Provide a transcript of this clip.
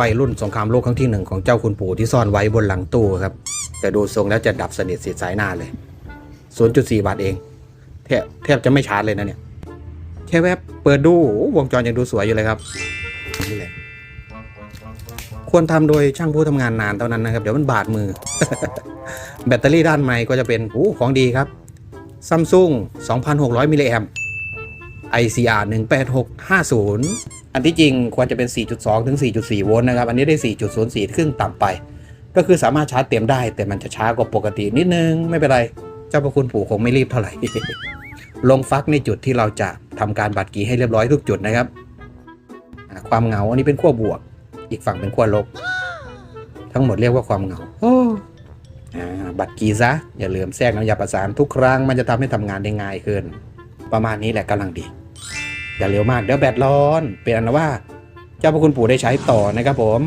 ไปรุ่นสงครามโลกครั้งที่หนึ่งของเจ้าคุณปู่ที่ซ่อนไว้บนหลังตู้ครับ แต่ดูทรงแล้วจะดับสนิทเสียสายหน้าเลย 0.4 บาทเอง แทบแทบจะไม่ชาร์จเลยนะเนี่ย แค่แวบเปิดดูวงจรยังดูสวยอยู่เลยครับนี่แหละควรทำโดยช่างผู้ทำงานนานเท่านั้นนะครับ เดี๋ยวมันบาดมือ แบตเตอรี่ด้านในก็จะเป็นโอ้ของดีครับซัมซุง2,600มิลลิแอม ICR 18650 อันที่จริงควรจะเป็น 4.2 ถึง 4.4 โวลต์นะครับ อันนี้ได้ 4.04 ครึ่งต่ำไป ก็คือสามารถชาร์จเต็มได้ แต่มันจะช้ากว่าปกตินิดนึง ไม่เป็นไร เจ้าพระคุณปู่คงไม่รีบเท่าไหร่ ลงฟักในจุดที่เราจะทำการบัตรกีให้เรียบร้อยทุกจุดนะครับ ความเหงาอันนี้เป็นขั้วบวก อีกฝั่งเป็นขั้วลบ ทั้งหมดเรียกว่าความเหงาบัตรกีซะ อย่าลืมแทรกน้ำยาประสานทุกครั้งมันจะทำให้ทำงานได้ง่ายขึ้นประมาณนี้แหละกำลังดี อย่าเร็วมากเดี๋ยวแบตร้อน เป็นอันว่า เจ้าพระคุณปู่ได้ใช้ต่อนะครับผม